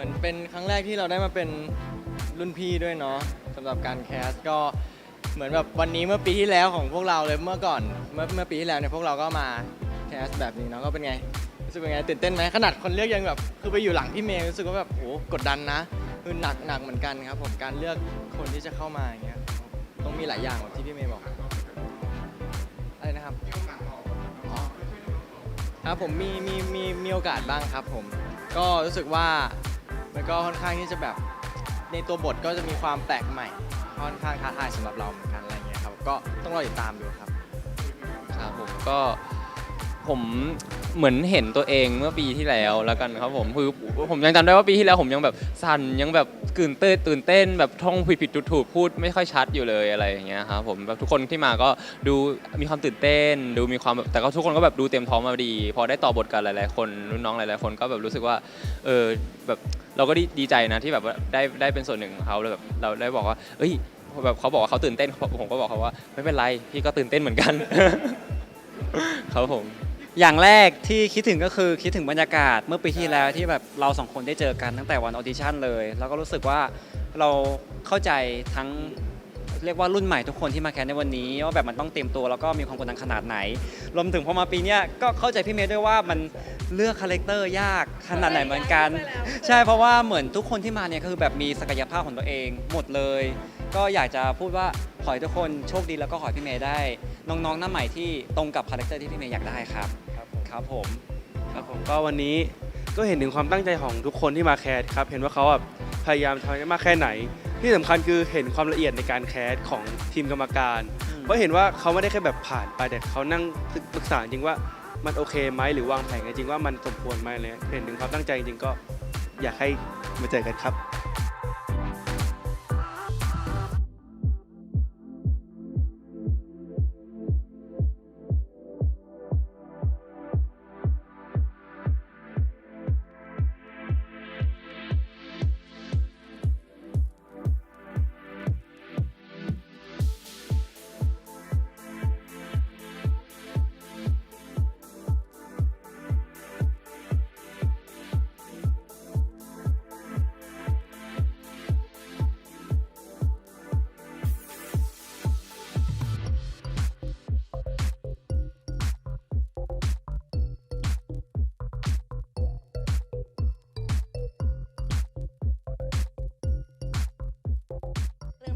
มือนเป็นครั้งแรกที่เราได้มาเป็นรุ่นพี่ด้วยเนาะสำหรับการแคสก็เหมือนแบบวันนี้เมื่อปีที่แล้วของพวกเราเลยเมื่อก่อนเมื่อเมื่อปีที่แล้วเนี่ยพวกเราก็มาแคสแบบนี้เนาะก็เป็นไงรู้สึกเป็นไงตื่นเต้นไหมขนาดคนเลือกยังแบบคือไปอยู่หลังพี่เมย์รู้สึกว่าแบบโอ้กดดันนะคือหนักหนักเหมือนกันครับผมการเลือกคนที่จะเข้ามาอย่างเงี้ยต้องมีหลายอย่างแบบที่พี่เมย์บอกอะไรนะครับอ๋อครับผมมีมีมีมีโอกาสบ้างครับผม ก็รู้สึกว่า มันก็ค่อนข้างที่จะแบบในตัวบทก็จะมีความแปลกใหม่ ค่อนข้างท้าทายสำหรับเราเหมือนกันอะไรเงี้ยครับ ก็ต้องรอติดตามดูครับ ครับผมก็ ผมเหมือนเห็นตัวเองเมื่อปีที่แล้วแล้วกันครับผมคือผมยังจำได้ว่าปีที่แล้วผมยังแบบสั่นยังแบบตื่นเต้นตื่นเต้น แบบท่องผิดผิดถูกถูกพูดไม่ค่อยชัดอยู่เลยอะไรอย่างเงี้ยครับผมแบบทุกคนที่มาก็ดูมีความตื่นเต้น ดูมีความแบบแต่ก็ทุกคนก็แบบดูเต็มท้องมาดี พอได้ต่อบทกันหลาย ๆ คนรุ่นน้องหลาย ๆ คนก็แบบรู้สึกว่าเออแบบเราก็ดีใจนะที่แบบได้ได้เป็นส่วนหนึ่งของเขาแล้วแบบเราได้บอกว่า เอ้ยแบบเขาบอกว่าเขาตื่นเต้นผมก็บอกเขาว่า ไม่เป็นไรพี่ก็ตื่นเต้นเหมือนกัน ครับผม อย่างแรกที่คิดถึงก็คือคิดถึงบรรยากาศเมื่อปีที่แล้วที่แบบเราสองคนได้เจอกันตั้งแต่วันออดิชั่นเลย แล้วก็รู้สึกว่าเราเข้าใจทั้งเรียกว่ารุ่นใหม่ทุกคนที่มาแคสในวันนี้ว่าแบบมันต้องเตรียมตัวแล้วก็มีความกดดันขนาดไหน รวมถึงพอมาปีเนี้ยก็เข้าใจพี่เมย์ด้วยว่ามันเลือกคาแรคเตอร์ยากขนาดไหนเหมือนกัน ใช่เพราะว่าเหมือนทุกคนที่มาเนี่ยก็คือแบบมีศักยภาพของตัวเองหมดเลย ก็อยากจะพูดว่าขอให้ทุกคนโชคดีแล้วก็ขอให้พี่เมย์ได้ น้องๆหน้าใหม่ที่ตรงกับคาแรคเตอร์ที่พี่เมย์อยากได้ครับครับผมครับผมก็วันนี้ก็เห็นถึงความตั้งใจของทุกคนที่มาแคสครับเห็นว่าเขาแบบพยายามทำให้มากแค่ไหน ที่สำคัญคือเห็นความละเอียดในการแคสของทีมกรรมการเพราะเห็นว่าเขาไม่ได้แค่แบบผ่านไปแต่เขานั่งปรึกษาจริงว่ามันโอเคไหมหรือวางแผนจริงว่ามันสมควรไหมเลยเห็นถึงความตั้งใจจริงก็อยากให้มาเจอกันครับ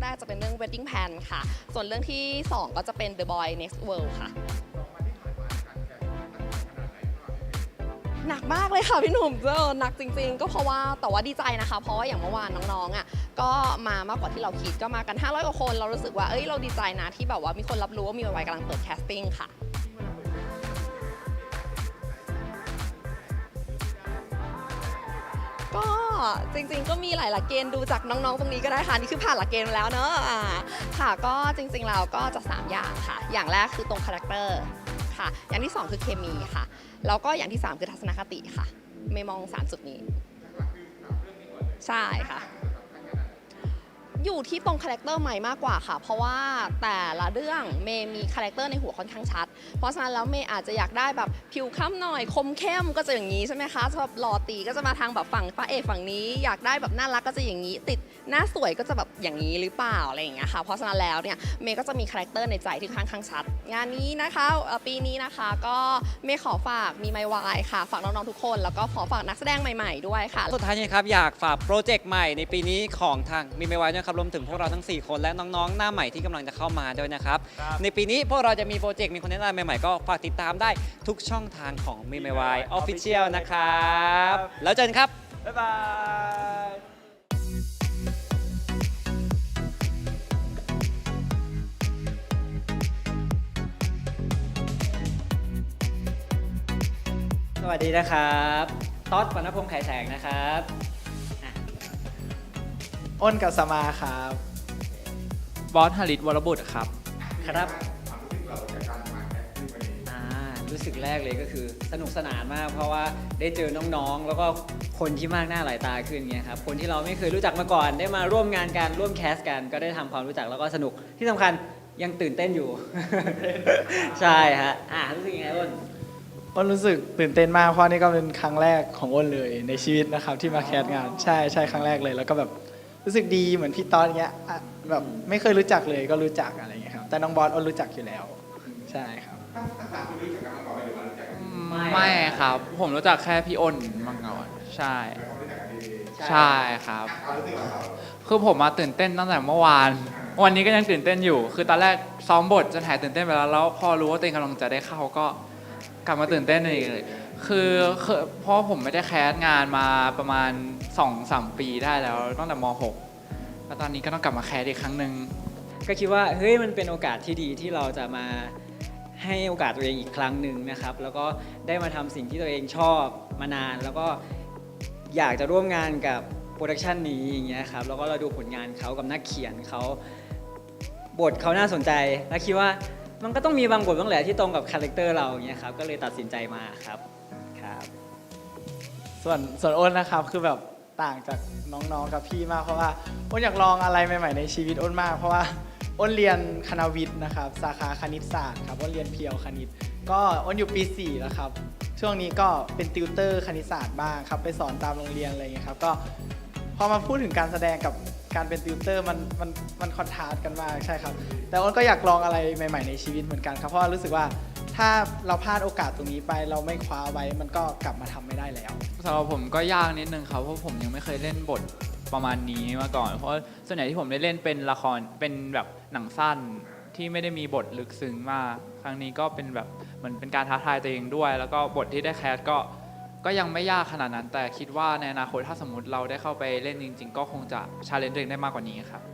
แรกจะเป็นเรื่อง wedding plan ค่ะ ส่วนเรื่องที่ 2 ก็จะเป็น the boy next world ค่ะ หนักมากเลยค่ะพี่หนุ่มเจอหนักจริง ๆ ก็เพราะว่าแต่ว่าดีใจนะคะ เพราะว่าอย่างเมื่อวานน้องๆอะก็มามากกว่าที่เราคิดก็มากัน 500กว่าคนเรารู้สึกว่าเอ้ยเราดีใจนะที่แบบว่ามีคนรับรู้ว่ามีวัยกำลังเปิดแคสติ้งค่ะ จริงๆ ก็มีหลายหลักเกณฑ์ดูจากน้องๆ ตรงนี้ก็ได้ค่ะนี่คือผ่านหลักเกณฑ์มาแล้วเนอะอ่าค่ะก็จริงๆแล้วก็จะ 3 อย่างค่ะ อย่างแรกคือตรงคาแรคเตอร์ค่ะ อย่างที่ 2 คือเคมีค่ะ แล้วก็อย่างที่ 3 คือทัศนคติค่ะ ไม่มอง 3 จุดนี้ ใช่ค่ะ อยู่ที่ตรงคาแรคเตอร์ใหม่มากกว่าค่ะ เพราะว่าแต่ละเรื่องเมย์มีคาแรคเตอร์ในหัวค่อนข้างชัด เพราะฉะนั้นแล้วเมย์อาจจะอยากได้แบบผิวคล้ำหน่อย คมเข้มก็จะอย่างนี้ใช่ไหมคะสำหรับหล่อตีก็จะมาทางแบบฝั่งพระเอกฝั่งนี้อยากได้แบบน่ารักก็จะอย่างนี้ ติดหน้าสวยก็จะแบบอย่างนี้หรือเปล่าอะไรอย่างเงี้ยค่ะเพราะฉะนั้นแล้วเนี่ยเมย์ก็จะมีคาแรคเตอร์ในใจที่ค่อนข้างชัด งานนี้นะคะเอ่อปีนี้นะคะก็เมย์ขอฝากมีไมวายค่ะ ฝากน้องๆทุกคนแล้วก็ขอฝากนักแสดงใหม่ ๆด้วยค่ะ สุดท้ายนี้ครับอยากฝากโปรเจกต์ใหม่ในปีนี้ของทางมีไม่ไว้นะครับรวมถึงพวกเราทั้ง 4 คนและน้องๆ หน้าใหม่ที่กำลังจะเข้ามาด้วยนะครับ ในปีนี้พวกเราจะมีโปรเจกต์มีคอนเทนต์อะไรใหม่ๆ ก็ฝากติดตามได้ทุกช่องทางของมีไม่ไว้ออฟฟิเชียลนะครับ แล้วเจอกันครับ บ๊ายบายสวัสดีนะครับต๊อดปนพงษ์ไข่แสงนะครับอ้นกับสมาครับ บอสฮาริสวรบุตรครับ ครับอ่า รู้สึกแรกเลยก็คือสนุกสนานมาก เพราะว่าได้เจอน้องๆ แล้วก็คนที่มากหน้าหลายตาขึ้นเงี้ยครับคนที่เราไม่เคยรู้จักมาก่อน ได้มาร่วมงานกันร่วมแคสกัน ก็ได้ทำความรู้จักแล้วก็สนุกที่สำคัญยังตื่นเต้นอยู่ ใช่ฮะอ่ารู้สึกยังไงอ้นอ้นรู้สึกตื่นเต้นมากเพราะนี่ก็เป็นครั้งแรกของอ้นเลยในชีวิตนะครับที่มาแคสงานใช่ใช่ครั้งแรกเลย แล้วก็แบบรู้สึกดีเหมือนพี่ตอนเงี้ยอะแบบไม่เคยรู้จักเลยก็รู้จักอะไรเงี้ยครับแต่น้องบอสอ้นรู้จักอยู่แล้ว ใช่ครับ ไม่ครับ ผมรู้จักแค่พี่อ้นมาก่อนใช่ใช่ครับคือผมมาตื่นเต้นตั้งแต่เมื่อวาน วันนี้ก็ยังตื่นเต้นอยู่ คือตอนแรกซ้อมบทจะถ่ายตื่นเต้นไปแล้วแล้วพอรู้ว่าตัวเองกำลังจะได้เข้าก็กลับมาตื่นเต้นอีกเลย คือคือเพราะผมไม่ได้แคสงานมาประมาณ2อสปีได้แล้วตั้งแต่ม .6 แล้วตอนนี้ก็ต้องกลับมาแคสอีกครั้งหนึ่ง ก็คิดว่าเฮ้ยมันเป็นโอกาสที่ดีที่เราจะมา ให้โอกาสตัวเองอีกครั้งหนึ่งนะครับ แล้วก็ได้มาทำสิ่งที่ตัวเองชอบมานาน แล้วก็อยากจะร่วมงานกับโปรดักชันนี้อย่างเงี้ยครับแล้วก็เราดูผลงานเขากับนักเขียนเขาบทเขาน่าสนใจ แล้วคิดว่ามันก็ต้องมีบางบทบางแหละที่ตรงกับคาแรคเตอร์เราอย่างเงี้ยครับก็เลยตัดสินใจมาครับครับ ส่วนส่วนอ้นนะครับคือแบบต่างจากน้องๆกับพี่มากเพราะว่าอ้นอยากลองอะไรใหม่ ๆ ในชีวิตอ้นมากเพราะว่า อ้นเรียนคณะวิทย์นะครับ สาขาคณิตศาสตร์ครับอ้นเรียนเพียวคณิต ก็อ้นอยู่ปี4แล้วครับ ช่วงนี้ก็เป็นติวเตอร์คณิตศาสตร์บ้างครับ ไปสอนตามโรงเรียนอะไรอย่างเงี้ยครับ ก็พอมาพูดถึงการแสดงกับการเป็นติวเตอร์มันมันมันคอนทราสต์กันมากใช่ครับ แต่อ้นก็อยากลองอะไรใหม่ ๆในชีวิตเหมือนกันครับ เพราะว่ารู้สึกว่าถ้าเราพลาดโอกาสตรงนี้ไป เราไม่คว้าไว้มันก็กลับมาทำไม่ได้แล้ว สำหรับผมก็ยากนิดนึงครับเพราะผมยังไม่เคยเล่นบท ประมาณนี้มาก่อน เพราะส่วนใหญ่ที่ผมได้เล่นเป็นละครเป็นแบบหนังสั้นที่ไม่ได้มีบทลึกซึ้งมาก ครั้งนี้ก็เป็นแบบเหมือนเป็นการท้าทายตัวเองด้วย แล้วก็บทที่ได้แคสก็ก็ยังไม่ยากขนาดนั้น แต่คิดว่าในอนาคตถ้าสมมติเราได้เข้าไปเล่นจริง ๆ ก็คงจะชาเลนจ์ตัวเองได้มากกว่านี้ครับ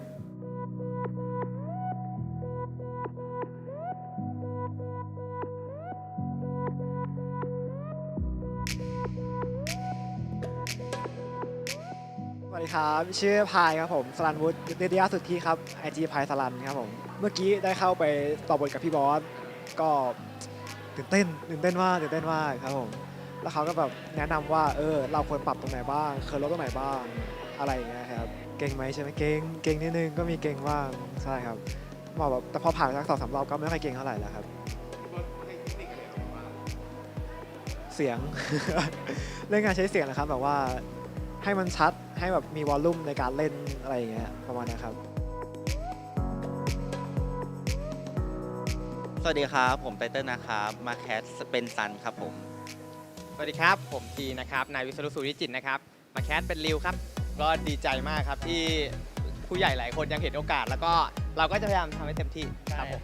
วัสดีครับ ชื่อพายครับผมสลันวุฒินิตยาสุทธิครับไอจีพายสลันครับผม เมื่อกี้ได้เข้าไปต่อบทกับพี่บอส ก็ตื่นเต้นตื่นเต้นมากตื่นเต้นมากครับผม แล้วเขาก็แบบแนะนำว่า เออ เราควรปรับตรงไหนบ้าง เคยลดตรงไหนบ้าง อะไรอย่างเงี้ยครับ เก่งไหมใช่ไหมเก่ง เก่งนิดนึงก็มีเก่งบ้าง ใช่ครับบอกแบบแต่พอผ่านสักสองสามรอบก็ไม่ค่อยเก่งเท่าไหร่แล้วครับ เสียง เรื่องการใช้เสียงนะครับแบบว่าให้มันชัด ให้แบบมีวอลลุ่มในการเล่นอะไรอย่างเงี้ยประมาณเนี้ยครับ สวัสดีครับ ผมไตเติ้ลนะครับ มาแคสเป็นซันครับผม สวัสดีครับ ผมจีนะครับ นายวิศรุสุริจิตรนะครับ มาแคสเป็นริวครับ ก็ดีใจมากครับที่ผู้ใหญ่หลายคนยังเห็นโอกาส แล้วก็เราก็จะพยายามทำให้เต็มที่ครับผม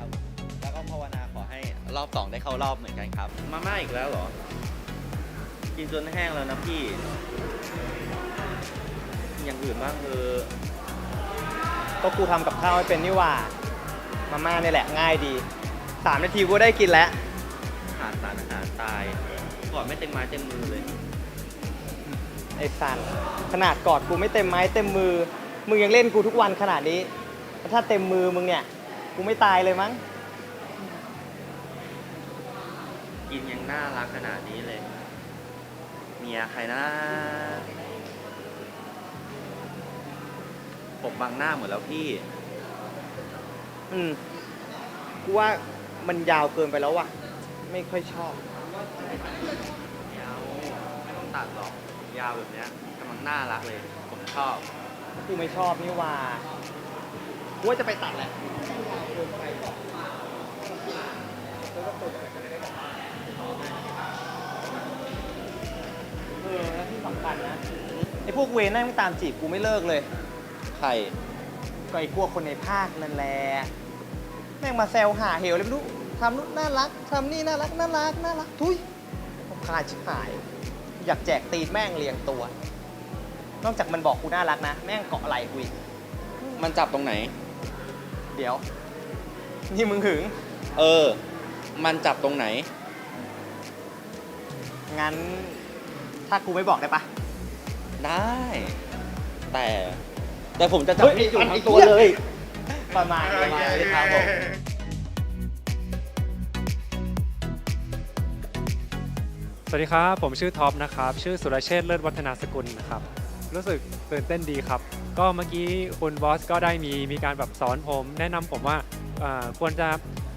แล้วก็ภาวนาขอให้รอบสองได้เข้ารอบเหมือนกันครับ มาม่าอีกแล้วเหรอ กินจนแห้งแล้วนะพี่ อย่างอื่นบ้างเออก็กูทำกับข้าวให้เป็นนี่หว่า มาม่านี่แหละง่ายดี3นาทีกูได้กินแล้ว ขาดสารอาหารตายก่อนไม่เต็มไม้เต็มมือเลยไอ้สันขนาดกอดกูไม่เต็มไม้เต็มมือ มึงยังเล่นกูทุกวันขนาดนี้ ถ้าเต็มมือมึงเนี่ย กูไม่ตายเลยมั้ง กินยังน่ารักขนาดนี้เลย เมียใครนะ ผมบังหน้าหมดแล้วพี่ อืมกูว่ามันยาวเกินไปแล้วว่ะ ไม่ค่อยชอบ ยาวไม่ต้องตัดหรอก ยาวแบบเนี้ยกำลังน่ารักเลย ผมชอบ กูไม่ชอบนี่หว่ากูว่าจะไปตัดแหละเออแล้วที่สำคัญนะไอ้พวกเวรนั่งตามจีบกูไม่เลิกเลย ใคร ก็ไอ้พวกคนในภาคนั่นแหละแม่งมาแซวหาเหวเลยไม่รู้ทำนู่นน่ารักทำนี่น่ารักน่ารักน่ารักทุยผมคาญชิบหาย อยากแจกตีนแม่งเรียงตัว นอกจากมันบอกกูน่ารักนะ แม่งเกาะไหล่กูอีกมันจับตรงไหน เดี๋ยว นี่มึงหึง เออ มันจับตรงไหน งั้น ถ้ากูไม่บอกได้ปะได้ แต่ แต่ผมจะจับเฮ้ยพี่อยู่อันทั้ไอ้งตัวเหี้ยเลย ประมาณประมาณนี้ครับผมสวัสดีครับ ผมชื่อท็อปนะครับ ชื่อสุรเชษฐ์เลิศวัฒนาสกุลนะครับ รู้สึกตื่นเต้นดีครับ ก็เมื่อกี้คุณบอสก็ได้มีมีการแบบสอนผม แนะนำผมว่าเอ่อควรจะ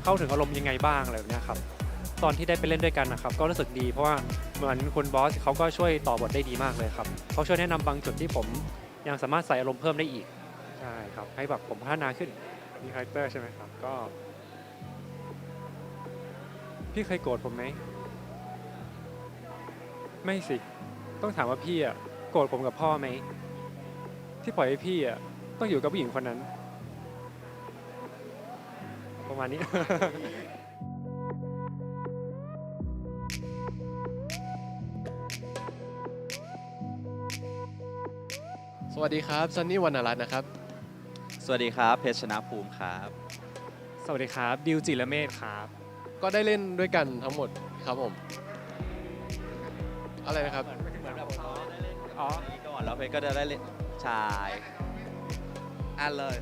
เข้าถึงอารมณ์ยังไงบ้างอะไรแบบเนี้ยครับ ตอนที่ได้ไปเล่นด้วยกันนะครับ ก็รู้สึกดีเพราะว่าเหมือนคุณบอสเขาก็ช่วยต่อบทได้ดีมากเลยครับเขาช่วยแนะนำบางจุดที่ผม ยังสามารถใส่อารมณ์เพิ่มได้อีกใช่ครับให้แบบผมพัฒนาขึ้นมีคาแรคเตอร์ใช่ไหมครับ ก็ พี่เคยโกรธผมไหม ไม่สิ ต้องถามว่าพี่อะโกรธผมกับพ่อไหม ที่ปล่อยให้พี่อะต้องอยู่กับผู้หญิงคนนั้น ประมาณนี้ วัสดีครับซันนี่วรรณรัตน์นะครับ สวัสดีครับ เพชรชนะภูมิครับ สวัสดีครับ ดิวจิรเมธครับ ก็ได้เล่นด้วยกันทั้งหมดครับผม อะไรนะครับอ๋อก่อนแล้วเพชรก็จะได้เล่นชายอ่านเลย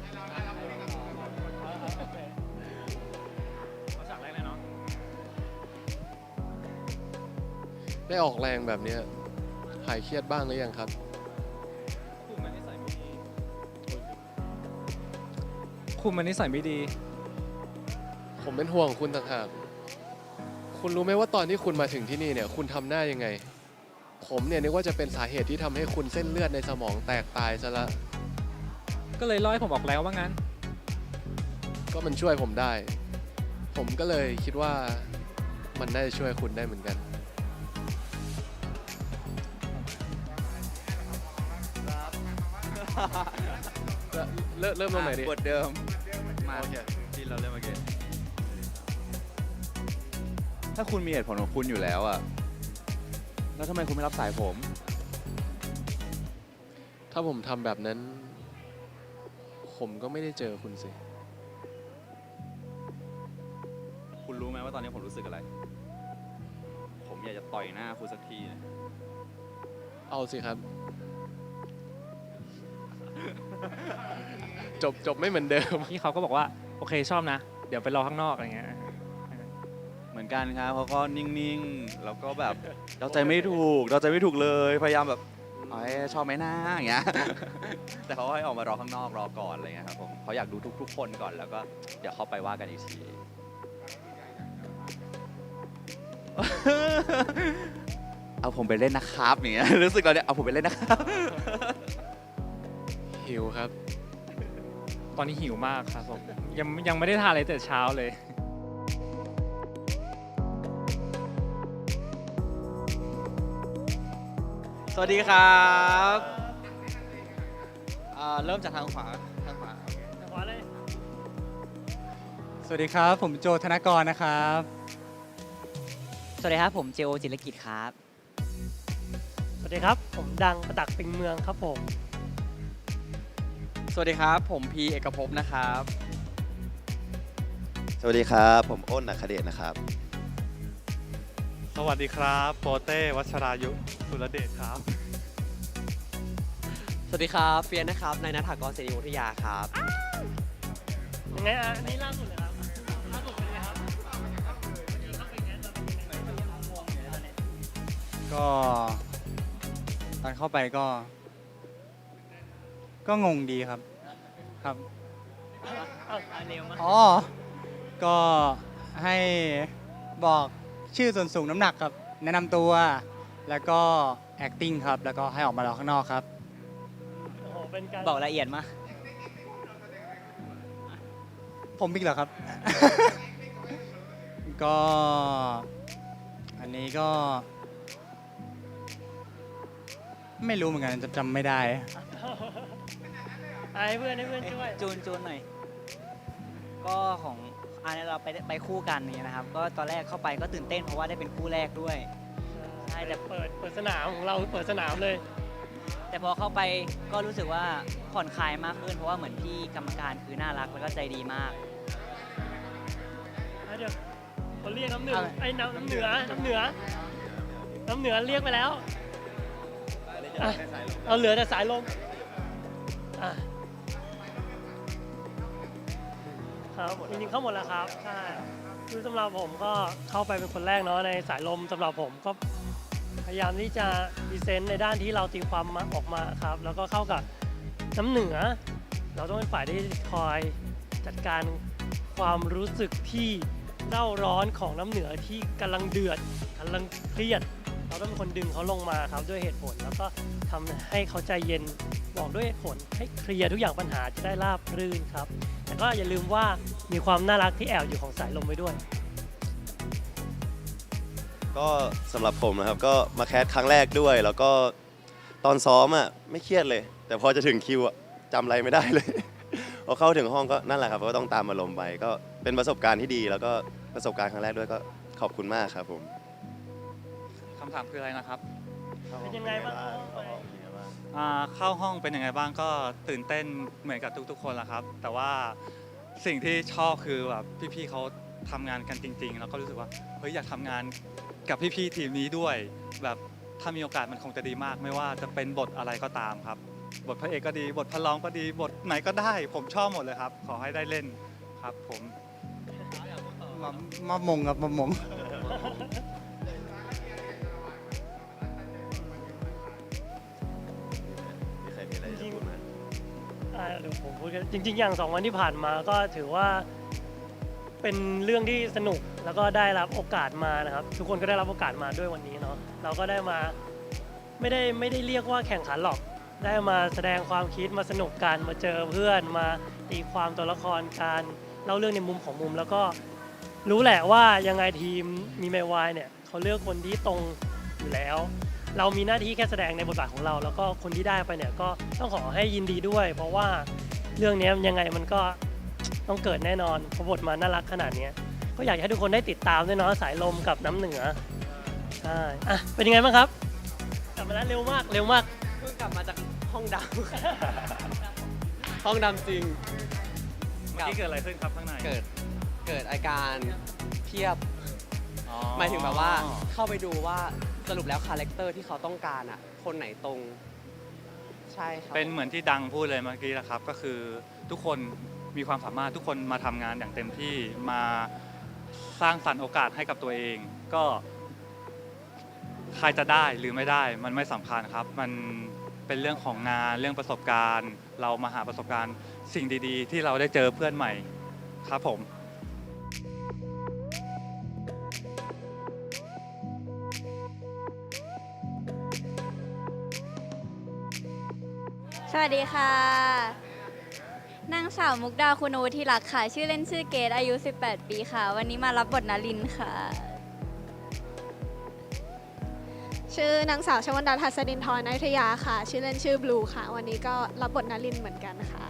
ได้ออกแรงแบบเนี้ยหายเครียดบ้างหรือยังครับ คุณมันนิสัยไม่ดี ผมเป็นห่วงคุณต่างหาก คุณรู้ไหมว่าตอนที่คุณมาถึงที่นี่เนี่ย คุณทำหน้ายังไง ผมเนี่ยนึกว่าจะเป็นสาเหตุที่ทำให้คุณเส้นเลือดในสมองแตกตายซะละ ก็เลยล่อให้ผมออกแล้วว่างั้น ก็มันช่วยผมได้ ผมก็เลยคิดว่ามันน่าจะช่วยคุณได้เหมือนกัน เริ่มเริ่มตรงไหนดีบทเดิม มา โอเคที่เราเล่นเมื่อกี้ถ้าคุณมีเหตุผลของคุณอยู่แล้วอะแล้วทำไมคุณไม่รับสายผม ถ้าผมทำแบบนั้น ผมก็ไม่ได้เจอคุณสิ คุณรู้ไหมว่าตอนนี้ผมรู้สึกอะไร ผมอยากจะต่อยหน้าคุณสักทีนะเอาสิครับ จบจบไม่เหมือนเดิม พี่เขาก็บอกว่าโอเคชอบนะ เดี๋ยวไปรอข้างนอกอะไรเงี้ย เหมือนกันครับเขาก็นิ่งๆ แล้วก็แบบเราใจไม่ถูกเราใจไม่ถูกเลย พยายามแบบเอ้ยชอบไหมหน้าอย่างเงี้ย แต่เขาให้ออกมารอข้างนอกรอก่อนอะไรเงี้ยครับผมเขาอยากดูทุก ๆ คนก่อนแล้วก็เดี๋ยวเข้าไปว่ากันอีกที เอาผมไปเล่นนะครับอย่างเงี้ยรู้สึกเราเนี่ยเอาผมไปเล่นนะครับ หิวครับ ตอนนี้หิวมากครับผมยังยังไม่ได้ทานอะไรแต่เช้าเลย สวัสดีครับอ่าเริ่มจากทางขวาทางขวาสวัสดีครับ ผมโจธนกรนะครับ สวัสดีครับ ผมเจโอจิรกิจครับ สวัสดีครับ ผมดังประตักปิงเมืองครับผมส วัสดีครับ ผมพีเอกภพนะครับ สวัสดีครับ ผมอ้นนักเดชนะครับ สวัสดีครับโปเต้วัชรายุสุรเดชครับ สวัสดีครับเฟียนนะครับนายนัฐากรเสรีวิทยาครับยังไงอะนี่ล่าสุดเลยครับล่าสุดเป็นไงครับก็ตอนเข้าไปก็ ก็งงดีครับครับอ๋อ ก็ให้บอกชื่อส่วนสูงน้ำหนักครับ แนะนำตัว แล้วก็ acting ครับ แล้วก็ให้ออกมารอข้างนอกครับ บอกละเอียดมากผมบิ๊กเหรอครับ ก็ อันนี้ก็ ไม่รู้เหมือนกันจำจำไม่ได้ ให้เพื่อนให้เพื่อนช่วย จูนจูนหน่อย ก็ของอันนี้เราไปไปคู่กันนี่นะครับ ก็ตอนแรกเข้าไปก็ตื่นเต้นเพราะว่าได้เป็นคู่แรกด้วย ใช่แต่ เปิดเปิดสนามของเราเปิดสนามเลย แต่พอเข้าไปก็รู้สึกว่าผ่อนคลายมากขึ้นเพราะว่าเหมือนพี่กรรมการคือน่ารักแล้วก็ใจดีมากเดี๋ยวเขาเรียกน้ำเหนืออะไร ไอ้น้ำน้ำเหนือน้ำเหนือน้ำเหนือเรียกไปแล้วอะเอาเหลือแต่สายลมอะ ครับจริงๆเข้าหมดแล้วครับใช่คือสำหรับผมก็เข้าไปเป็นคนแรกเนาะในสายลมสำหรับผมก็พยายามที่จะพรีเซนต์ในด้านที่เราตีความมาออกมาครับ แล้วก็เข้ากับน้ำเหนือ เราต้องเป็นฝ่ายที่คอยจัดการความรู้สึกที่เร่าร้อนของน้ำเหนือที่กำลังเดือดกำลังเครียด เราต้องเป็นคนดึงเขาลงมาครับด้วยเหตุผล แล้วก็ทำให้เขาใจเย็นบอกด้วยเหตุผลให้เคลียร์ทุกอย่างปัญหาจะได้ราบรื่นครับ ก็อย่าลืมว่ามีความน่ารักที่แอบอยู่ของสายลมไว้ด้วย ก็สำหรับผมนะครับก็มาแคสครั้งแรกด้วย แล้วก็ตอนซ้อมอะไม่เครียดเลย แต่พอจะถึงคิวอะจำอะไรไม่ได้เลย พอเข้าถึงห้องก็นั่นแหละครับก็ต้องตามอารมณ์ไปก็เป็นประสบการณ์ที่ดี แล้วก็ประสบการณ์ครั้งแรกด้วยก็ขอบคุณมากครับผม คำถามคืออะไรนะครับ เป็นยังไงบ้าง อ่าเข้าห้องเป็นยังไงบ้างก็ตื่นเต้นเหมือนกับทุกๆ คนละครับ แต่ว่าสิ่งที่ชอบคือแบบพี่ๆเขาทำงานกันจริง ๆ แล้วก็รู้สึกว่าเฮ้ยอยากทำงานกับพี่ๆทีมนี้ด้วย แบบถ้ามีโอกาสมันคงจะดีมาก ไม่ว่าจะเป็นบทอะไรก็ตามครับ บทพระเอกก็ดี บทพระรองก็ดีบทไหนก็ได้ ผมชอบหมดเลยครับ ขอให้ได้เล่นครับ ผม มามามงครับมามง อ่าเดี๋ยวผมพูดกันจริง ๆ อย่างสองวันที่ผ่านมาก็ถือว่า เป็นเรื่องที่สนุกแล้วก็ได้รับโอกาสมานะครับ ทุกคนก็ได้รับโอกาสมาด้วยวันนี้เนาะเราก็ได้มาไม่ได้ไม่ได้เรียกว่าแข่งขันหรอก ได้มาแสดงความคิดมาสนุกกันมาเจอเพื่อนมาตีความตัวละครการเล่าเรื่องในมุมของมุมแล้วก็รู้แหละว่ายังไงทีมมีเมวายเนี่ยเขาเลือกคนที่ตรงอยู่แล้ว เรามีหน้าที่แค่แสดงในบทบาทของเรา แล้วก็คนที่ได้ไปเนี่ยก็ต้องขอให้ยินดีด้วย เพราะว่าเรื่องนี้ยังไงมันก็ต้องเกิดแน่นอนเพราะบทมาน่ารักขนาดเนี้ยก็อยากให้ทุกคนได้ติดตามด้วยเนาะสายลมกับน้ำเหนือใช่อะเป็นยังไงบ้างครับกลับมาแล้วเร็วมากเร็วมากเพิ่งกลับมาจากห้องดำห้องดำจริงเมื่อกี้เกิดอะไรขึ้นครับข้างในเกิดเกิดอาการเพียบอ๋อหมายถึงแบบว่าเข้าไปดูว่า สรุปแล้วคาแรคเตอร์ที่เขาต้องการอะ คนไหนตรง ใช่ครับเป็นเหมือนที่ดังพูดเลยเมื่อกี้นะครับ ก็คือทุกคนมีความสามารถทุกคนมาทำงานอย่างเต็มที่มาสร้างสรรค์โอกาสให้กับตัวเอง ก็ใครจะได้หรือไม่ได้ มันไม่สำคัญครับ มันเป็นเรื่องของงานเรื่องประสบการณ์ เรามาหาประสบการณ์สิ่งดี ๆ ที่เราได้เจอเพื่อนใหม่ครับผม วัสดีค่ะ นางสาวมุกดาคุณวุฒิรักษ์ค่ะ ชื่อเล่นชื่อเกดอายุ 18 ปีค่ะ วันนี้มารับบทนารินค่ะ ชื่อนางสาวชวันดาทัศดินทรนายุทยาค่ะ ชื่อเล่นชื่อบลูค่ะ วันนี้ก็รับบทนารินเหมือนกันค่ะ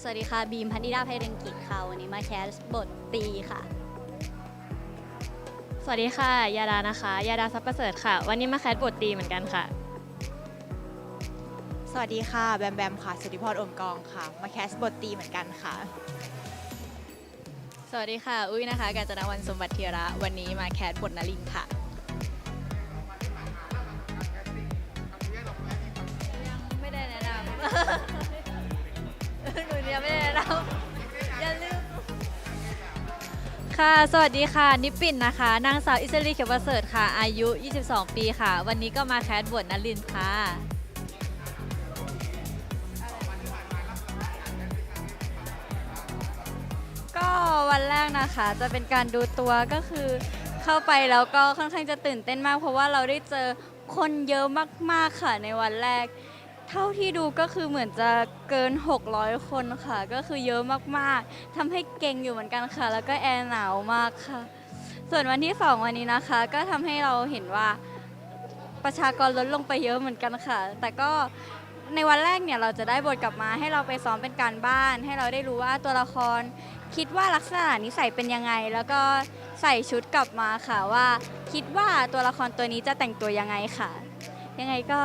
สวัสดีค่ะ บีมพันธิดาไพเรนกิจค่ะ วันนี้มาแคสบทตีค่ะ สวัสดีค่ะ ยาดานะคะ ยาดาซับประเสริฐค่ะ วันนี้มาแคสบทตีเหมือนกันค่ะส วัสดีค่ะ แบมแบมค่ะ สุธิพรอมกองค่ะ มาแคสบทตีเหมือนกันค่ะ สวัสดีค่ะ อุ้ยนะคะ กาญจนวันสมบัติเทียระ วันนี้มาแคสบทนารินค่ะไม่ได้แนะนำ หนูยังไม่ได้แนะนำอย่าลืม ค่ะ สวัสดีค่ะ นิปปินนะคะ นางสาวอิสรีเขียวประเสริฐค่ะ อายุ 22 ปีค่ะ วันนี้ก็มาแคสบทนลินค่ะ วันแรกนะคะ จะเป็นการดูตัวก็คือเข้าไปแล้วก็ค่อนข้างจะตื่นเต้นมาก เพราะว่าเราได้เจอคนเยอะมากๆค่ะในวันแรก เท่าที่ดูก็คือเหมือนจะเกิน 600 คนค่ะ ก็คือเยอะมากๆทำให้เก่งอยู่เหมือนกันค่ะ แล้วก็แอร์หนาวมากค่ะ ส่วนวันที่ 2 วันนี้นะคะ ก็ทำให้เราเห็นว่าประชากรลดลงไปเยอะเหมือนกันค่ะ แต่ก็ในวันแรกเนี่ยเราจะได้บทกลับมาให้เราไปซ้อมเป็นการบ้าน ให้เราได้รู้ว่าตัวละคร คิดว่าลักษณะนิสัยเป็นยังไง แล้วก็ใส่ชุดกลับมาค่ะว่า คิดว่าตัวละครตัวนี้จะแต่งตัวยังไงค่ะ ยังไงก็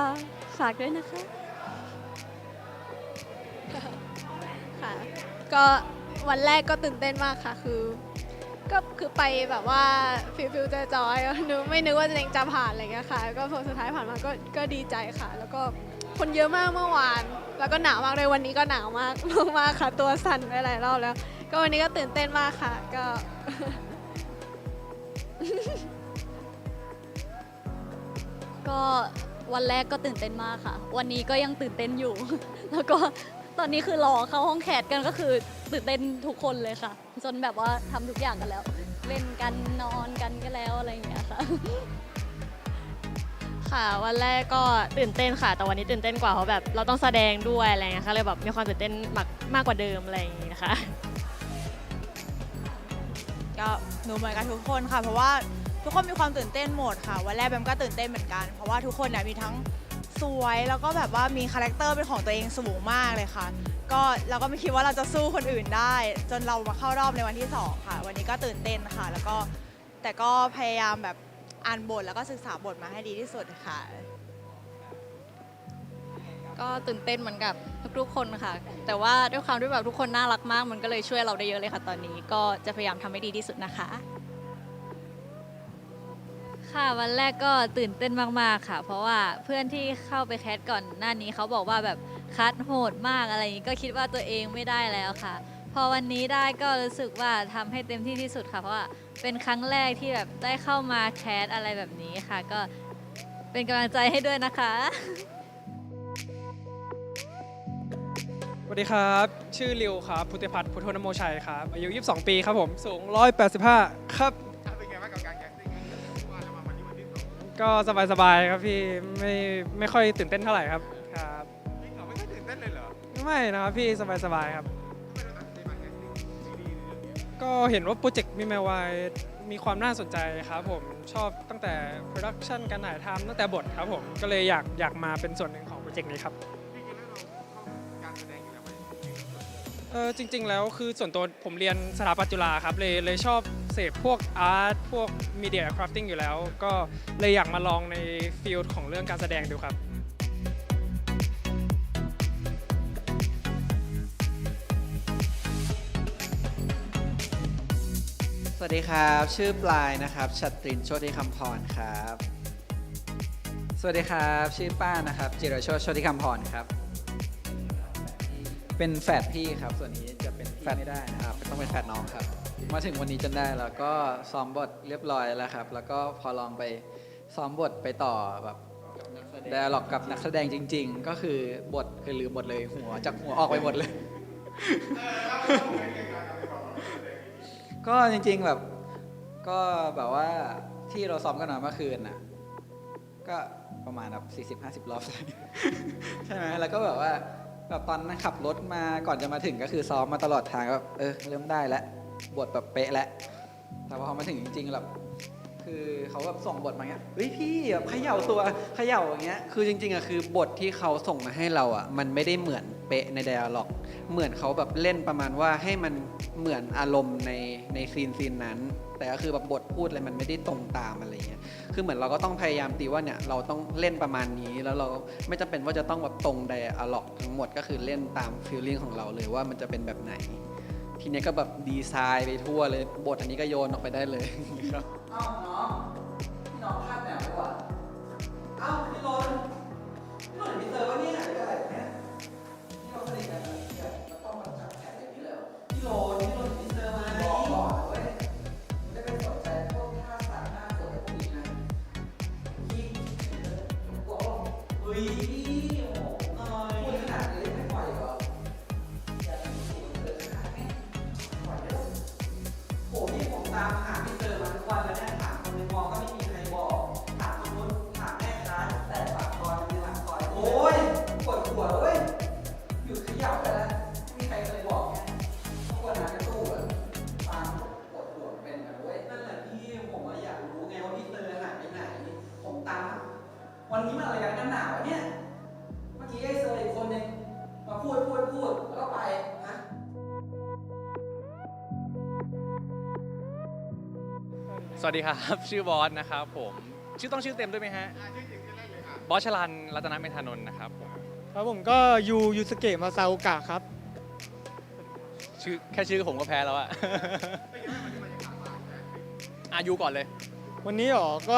ฝากด้วยนะคะ ค่ะก็วันแรกก็ตื่นเต้นมากค่ะ คือก็คือไปแบบว่าฟิลฟิลจจอยๆนึกไม่นึกว่าตัวเองจะผ่านอะไรเงี้ยค่ะ ก็พอสุดท้ายผ่านมาก็ก็ดีใจค่ะ แล้วก็คนเยอะมากเมื่อวาน แล้วก็หนาวมากเลยวันนี้ก็หนาวมากมากๆค่ะ ตัวสั่นไปหลายรอบแล้ว ก็วันนี้ก็ตื่นเต้นมากค่ะ ก็ ก็วันแรกก็ตื่นเต้นมากค่ะ วันนี้ก็ยังตื่นเต้นอยู่ แล้วก็ตอนนี้คือรอเข้าห้องแคสกันก็คือตื่นเต้นทุกคนเลยค่ะ จนแบบว่าทำทุกอย่างกันแล้ว เล่นกันนอนกันก็แล้วอะไรอย่างเงี้ยค่ะ ค่ะ วันแรกก็ตื่นเต้นค่ะ แต่วันนี้ตื่นเต้นกว่าเพราะแบบเราต้องแสดงด้วยอะไรเงี้ยค่ะเลยแบบมีความตื่นเต้นมากมากกว่าเดิมอะไรอย่างงี้นะคะ ก็หนูเหมือนกันทุกคนค่ะ เพราะว่าทุกคนมีความตื่นเต้นหมดค่ะ วันแรกแบมก็ตื่นเต้นเหมือนกัน เพราะว่าทุกคนเนี่ยมีทั้งสวยแล้วก็แบบว่ามีคาแรคเตอร์เป็นของตัวเองสูงมากเลยค่ะ ก็เราก็ไม่คิดว่าเราจะสู้คนอื่นได้ จนเรามาเข้ารอบในวันที่สองค่ะ วันนี้ก็ตื่นเต้นค่ะ แล้วก็แต่ก็พยายามแบบอ่านบทแล้วก็ศึกษาบทมาให้ดีที่สุดค่ะ ก็ตื่นเต้นเหมือนกับทุกๆคนค่ะ แต่ว่าด้วยความที่แบบทุกคนน่ารักมาก มันก็เลยช่วยเราได้เยอะเลยค่ะ ตอนนี้ก็จะพยายามทำให้ดีที่สุดนะคะ ค่ะวันแรกก็ตื่นเต้นมากๆค่ะ เพราะว่าเพื่อนที่เข้าไปแคสก่อนหน้านี้เขาบอกว่าแบบคัดโหดมากอะไรอย่างนี้ก็คิดว่าตัวเองไม่ได้แล้วค่ะ พอวันนี้ได้ก็รู้สึกว่าทำให้เต็มที่ที่สุดค่ะ เพราะว่าเป็นครั้งแรกที่แบบได้เข้ามาแคสอะไรแบบนี้ค่ะ ก็เป็นกำลังใจให้ด้วยนะคะ วัสดีครับ ชื่อริวครับ พุทธิพัฒน์พุทธนโมชัยครับ อายุ 22 ปีครับผม สูง 185 ครับ เป็นไงบ้างกับการแคสติ้งว่าจะมาวันนี้วันที่สองก็สบายๆครับพี่ ไม่ไม่ค่อยตื่นเต้นเท่าไหร่ครับ ครับ จริงเหรอไม่ค่อยตื่นเต้นเลยเหรอไม่นะครับพี่สบายๆครับ ทำไมเราตัดสินใจมาแคสติ้งซีรีส์เรื่องนี้ก็เห็นว่าโปรเจกต์มีแมวายมีความน่าสนใจครับผม ชอบตั้งแต่โปรดักชันการถ่ายทำตั้งแต่บทครับผม ก็เลยอยากอยากมาเป็นส่วนหนึ่งของโปรเจกต์นี้ครับ เออจริง ๆ แล้วคือส่วนตัวผมเรียนสถาปัตย์จุฬาครับเลยเลยชอบเสพพวกอาร์ตพวกมีเดียคราฟติ้งอยู่แล้ว ก็เลยอยากมาลองในฟิลด์ของเรื่องการแสดงดูครับ สวัสดีครับ ชื่อปลายนะครับชัตรินโชติคำพรครับ สวัสดีครับ ชื่อป้านะครับ จิรโชติโชติคำพรครับ เป็นแฝดพี่ครับ ส่วนนี้จะเป็นพี่ไม่ได้นะครับต้องเป็นแฝดน้องครับ มาถึงวันนี้จนได้แล้วก็ซ้อมบทเรียบร้อยแล้วครับ แล้วก็พอลองไปซ้อมบทไปต่อแบบไดอะล็อกกับนักแสดงจริง ๆ ก็คือบทคือลืมหมดเลยหัวจากหัวออกไปหมดเลย ก็จริงๆแบบ ก็แบบว่าที่เราซ้อมกันมาเมื่อคืนน่ะ ก็ประมาณแบบ40-50 รอบใช่ไหมแล้วก็แบบว่า แบบตอนนั่งขับรถมาก่อนจะมาถึงก็คือซ้อมมาตลอดทางก็แบบเออเริ่มได้แล้วบทแบบเป๊ะแล้วแต่พอมาถึงจริงๆแบบคือเขาแบบส่งบทมาเงี้ยเฮ้ยพี่แบบเขย่าตัวเขย่าอย่างเงี้ยคือจริงๆอะคือบทที่เขาส่งมาให้เราอะมันไม่ได้เหมือนเป๊ะในไดอะล็อก เหมือนเขาแบบเล่นประมาณว่าให้มันเหมือนอารมณ์ในในซีนซีนนั้น แต่ก็คือแบบบทพูดอะไรมันไม่ได้ตรงตามอะไรเงี้ยคือเหมือนเราก็ต้องพยายามตีว่าเนี่ยเราต้องเล่นประมาณนี้แล้วเราไม่จำเป็นว่าจะต้องแบบตรงไดอะล็อกทั้งหมดก็คือเล่นตามฟีลลิ่งของเราเลยว่ามันจะเป็นแบบไหน ทีนี้ก็แบบดีไซน์ไปทั่วเลยบทอันนี้ก็โยนออกไปได้เลยครับอ้าวน้องพี่น้องพลาดแนวว่าอ้าวพี่โรนพี่โรนพี่เตอร์ว่าเนี่ยหายไปไห สวัสดีครับ ชื่อบอสนะครับผมชื่อต้องชื่อเต็มด้วยไหมฮะบอสชลันรัตนเมธานนท์นะครับผมครับผมก็ยูยูสเกะมาซาโอกะครับ ชื่อแค่ชื่อผมก็แพ้แล้วอะ อายุก่อนเลย วันนี้หรอก็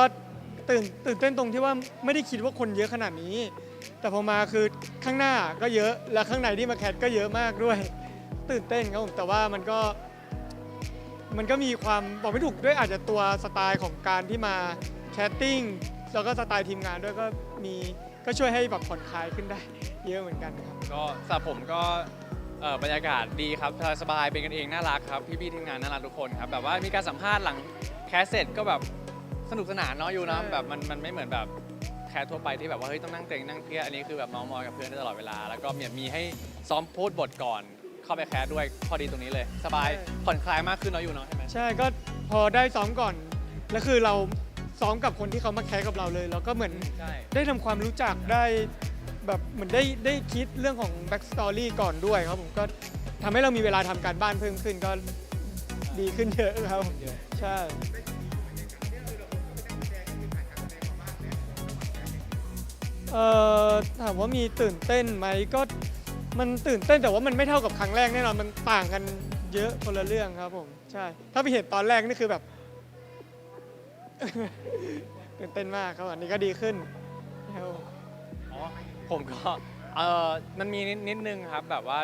ตื่นตื่นเต้นตรงที่ว่าไม่ได้คิดว่าคนเยอะขนาดนี้ แต่พอมาคือข้างหน้าก็เยอะ และข้างในที่มาแคทก็เยอะมากด้วย ตื่นเต้นครับผมแต่ว่ามันก็ มันก็มีความบอกไม่ถูกด้วยอาจจะตัวสไตล์ของการที่มาแคสติ้งแล้วก็สไตล์ทีมงานด้วยก็มีก็ช่วยให้แบบผ่อนคลายขึ้นได้ เยอะเหมือนกันครับ ก็สำหรับผมก็เอ่อบรรยากาศดีครับสบายๆเป็นกันเองน่ารักครับพี่ๆทีมงานน่ารักทุกคนครับแบบว่ามีการสัมภาษณ์หลังแคสเสร็จก็แบบสนุกสนานเนาะอยู่นะแบบมันมันไม่เหมือนแบบแคสทั่วไปที่แบบว่าเฮ้ยต้องนั่งเกรงนั่งเครียดอันนี้คือแบบเมองมอยกับเพื่อนได้ตลอดเวลา แล้วก็มีมีให้ซ้อมพูดบทก่อน เข้าไปแคสด้วยพอดีตรงนี้เลย สบายผ่อนคลายมากขึ้นเนาะอยู่เนาะใช่ไหมใช่ก็พอได้ซ้อมก่อนแล้วคือเราซ้อมกับคนที่เขามาแคสกับเราเลยแล้วก็เหมือนใช่ ได้ทำความรู้จักได้แบบเหมือนได้ได้คิดเรื่องของแบ็กสตอรี่ก่อนด้วยครับผมก็ทำให้เรามีเวลาทำการบ้านเพิ่มขึ้นก็ดีขึ้นเยอะครับใช่ เอ่อถามว่ามีตื่นเต้นไหมก็ มันตื่นเต้นแต่ว่ามันไม่เท่ากับครั้งแรกแน่นอนมันต่างกันเยอะคนละเรื่องครับผมใช่ถ้าไปเห็นตอนแรกนี่คือแบบ ตื่นเต้นมากครับอันนี้ก็ดีขึ้นครับผมอ๋อผมก็เออมันมีนิดนิดนึงครับแบบว่า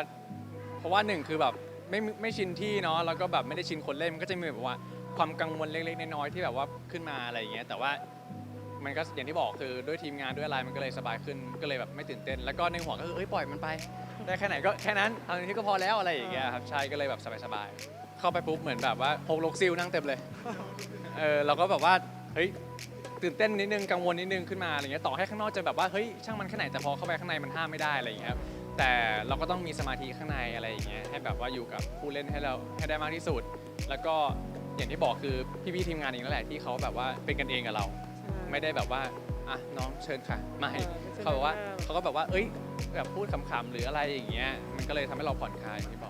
เพราะว่าหนึ่งคือแบบไม่ไม่ชินที่เนาะแล้วก็แบบไม่ได้ชินคนเล่นมันก็จะมีแบบว่าความกังวลเล็กๆน้อยๆที่แบบว่าขึ้นมาอะไรอย่างเงี้ยแต่ว่ามันก็อย่างที่บอกคือด้วยทีมงานด้วยอะไรมันก็เลยสบายขึ้นก็เลยแบบไม่ตื่นเต้น แล้วก็ในหัวก็คือเอ้ยปล่อยมันไป ได้แค่ไหนก็แค่นั้นทางนี้ก็พอแล้วอะไรอย่างเงี้ยครับใช่ก็เลยแบบสบายๆเข้าไปปุ๊บเหมือนแบบว่าพกลกซิลนั่งเต็มเลยเออเราก็แบบว่าเฮ้ยตื่นเต้นนิดนึงกังวลนิดนึงขึ้นมาอะไรเงี้ยต่อให้ข้างนอกจะแบบว่าเฮ้ยช่างมันแค่ไหนแต่พอเข้าไปข้างในมันห้ามไม่ได้อะไรอย่างเงี้ยครับแต่เราก็ต้องมีสมาธิข้างในอะไรอย่างเงี้ยให้แบบว่าอยู่กับผู้เล่นให้เราให้ได้มากที่สุด แล้วก็อย่างที่บอกคือพี่ๆทีมงานเองนั่นแหละที่เขาแบบว่าเป็นกันเองกับเรา ไม่ได้แบบว่า อะน้องเชิญค่ะไม่เขาบอกว่าเขาก็แบบว่า เอ้ยแบบพูดขำๆหรืออะไรอย่างเงี้ยมันก็เลยทำให้เราผ่อนคลายอย่างที่บอก